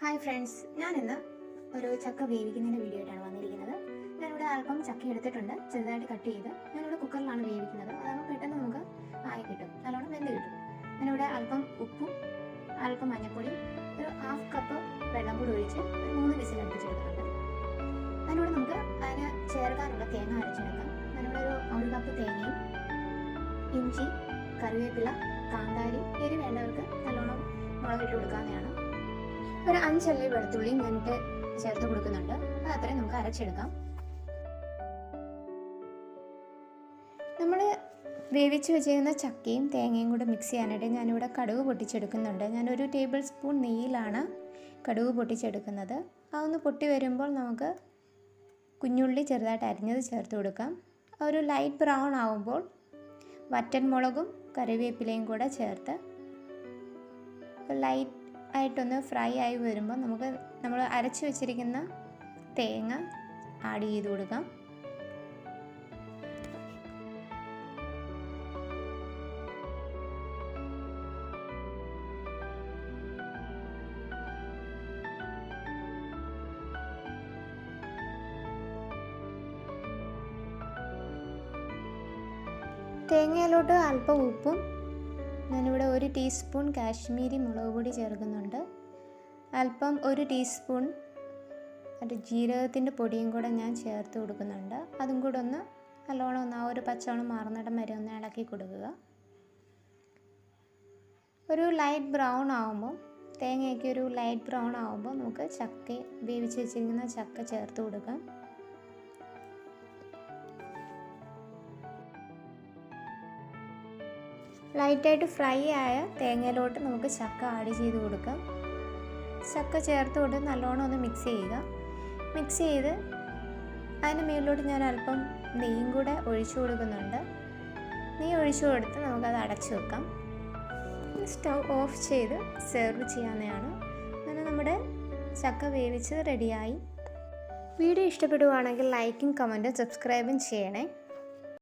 Hi friends ഞാൻ ഇന്ന് ഒരു ചക്ക വേവിക്കുന്നതിന്റെ വീഡിയോ ആയിട്ടാണ് വന്നിരിക്കുന്നത്. ഞാനിവിടെ അല്പം ചക്ക എടുത്തിട്ടുണ്ട്. ചെറുതായിട്ട് കട്ട് ചെയ്ത് ഞാനിവിടെ കുക്കറിലാണ് വേവിക്കുന്നത്. അതാകുമ്പോൾ പെട്ടെന്ന് നമുക്ക് ആയി കിട്ടും. നല്ലോണം വെന്ത് കിട്ടും. ഞാനിവിടെ അല്പം ഉപ്പും അല്പം മഞ്ഞൾപ്പൊടിയും ഒരു ഹാഫ് കപ്പ് വെള്ളം കൂടി ഒഴിച്ച് ഒരു മൂന്ന് വിസിൽ അടുപ്പിച്ചെടുക്കുന്നുണ്ട് അതിനോട് നമുക്ക് അതിന് ചേർക്കാനുള്ള തേങ്ങ അരച്ചെടുക്കാം. ഞാനിവിടെ ഒരു ഒരു കപ്പ് തേങ്ങയും ഇഞ്ചി കറിവേപ്പില കാന്താരി എരി വേണ്ടവർക്ക് നല്ലോണം മുളകിട്ട് കൊടുക്കാവുന്നതാണ്. ഒരു അഞ്ചല്ലി വെളുത്തുള്ളി ഞാനിട്ട് ചേർത്ത് കൊടുക്കുന്നുണ്ട്. അത് അത്രയും നമുക്ക് അരച്ചെടുക്കാം. നമ്മൾ വേവിച്ച് വെച്ചിരുന്ന ചക്കയും തേങ്ങയും കൂടെ മിക്സ് ചെയ്യാനായിട്ട് ഞാനിവിടെ കടുക് പൊട്ടിച്ചെടുക്കുന്നുണ്ട്. ഞാനൊരു ടേബിൾ സ്പൂൺ നെയ്യിലാണ് കടുക് പൊട്ടിച്ചെടുക്കുന്നത്. അതൊന്ന് പൊട്ടി വരുമ്പോൾ നമുക്ക് കുഞ്ഞുള്ളി ചെറുതായിട്ട് അരിഞ്ഞത് ചേർത്ത് കൊടുക്കാം. ഒരു ലൈറ്റ് ബ്രൗൺ ആവുമ്പോൾ വറ്റൻ മുളകും കറിവേപ്പിലയും കൂടെ ചേർത്ത് ലൈറ്റ് ആയിട്ടൊന്ന് ഫ്രൈ ആയി വരുമ്പോൾ നമുക്ക് നമ്മൾ അരച്ച് വെച്ചിരിക്കുന്ന തേങ്ങ ആഡ് ചെയ്ത് കൊടുക്കാം. തേങ്ങയിലോട്ട് അല്പം ഉപ്പും ഞാനിവിടെ ഒരു ടീസ്പൂൺ കാശ്മീരി മുളക് പൊടി ചേർക്കുന്നുണ്ട്. അല്പം ഒരു ടീസ്പൂൺ മറ്റേ ജീരകത്തിന്റെ പൊടിയും കൂടെ ഞാൻ ചേർത്ത് കൊടുക്കുന്നുണ്ട്. അതും കൂടെ ഒന്ന് നല്ലോണം ഒന്ന് ആ ഒരു പച്ചവളം മാറുന്നിടം വരെ ഒന്ന് ഇളക്കി കൊടുക്കുക. ഒരു ലൈറ്റ് ബ്രൗൺ ആകുമ്പോൾ തേങ്ങയൊക്കെ ഒരു ലൈറ്റ് ബ്രൗൺ ആകുമ്പോൾ നമുക്ക് ചക്ക വേവിച്ച് വെച്ചിരിക്കുന്ന ചക്ക ചേർത്ത് കൊടുക്കാം. ലൈറ്റായിട്ട് ഫ്രൈ ആയ തേങ്ങയിലോട്ട് നമുക്ക് ചക്ക ആഡ് ചെയ്ത് കൊടുക്കാം. ചക്ക ചേർത്ത് കൊണ്ട് നല്ലോണം ഒന്ന് മിക്സ് ചെയ്യുക. മിക്സ് ചെയ്ത് അതിന് മുകളിലോട്ട് ഞാൻ അല്പം നെയ്യും കൂടെ ഒഴിച്ചു കൊടുക്കുന്നുണ്ട്. നെയ്യ് ഒഴിച്ചു കൊടുത്ത് നമുക്കത് അടച്ചു വെക്കാം. സ്റ്റൗ ഓഫ് ചെയ്ത് സെർവ് ചെയ്യാവുന്നതാണ്. അങ്ങനെ നമ്മുടെ ചക്ക വേവിച്ച് റെഡിയായി വീഡിയോ ഇഷ്ടപ്പെടുവാണെങ്കിൽ ലൈക്കും കമന്റും സബ്സ്ക്രൈബും ചെയ്യണേ.